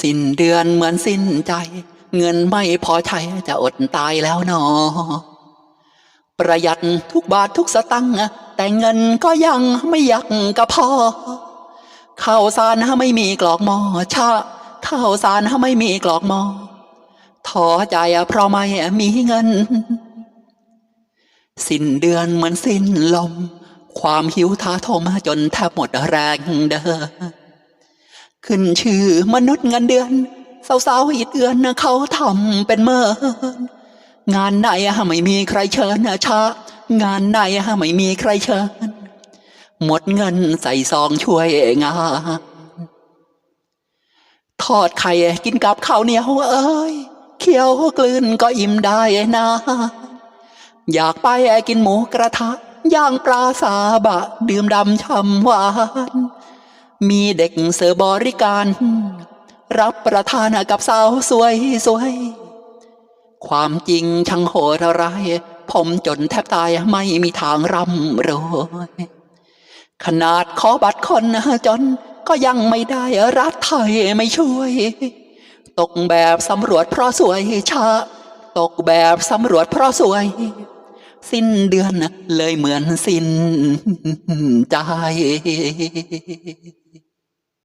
สิ้นเดือนเหมือนสิ้นใจ เงินไม่พอใช้จะอดตายแล้วนอ ประหยัดทุกบาททุกสตังค์แต่เงินก็ยังไม่อยักกระพอข้าวสารไม่มีกรอกหมอชาข้าวสารไม่มีกรอกหมอท้อใจเพราะไม่มีเงิน สิ้นเดือนเหมือนสิ้นลม ความหิวท้าทมจนแทบหมดแรงเดิน ขึ้นชื่อมนุษย์เงินเดือนสาวๆอีดเอือนเขาทำเป็นเมินงานไหนไม่มีใครเชิญชางานไหนไม่มีใครเชิญ หมดเงินใส่ซองช่วยงานทอดไข่กินกับข้าวเหนียวเอ้ยเคี้ยวกลืนก็อิ่มได้นะ อยากไปกินหมูกระทะย่างปลาซาบะ ดื่มดำช่ำหวาน มีเด็กเสิร์ฟบริการ รับประทานกับสาวสวยสวย ความจริงช่างโหดร้าย ผมจนแทบตายไม่มีทางร่ำรวยขนาดขอบัตรคนจนก็ยังไม่ได้รัฐไทยไม่ช่วย ตกแบบสำรวจเพราะสวยชาตกแบบสำรวจเพราะสวย สิ้นเดือนเลยเหมือนสิ้นใจ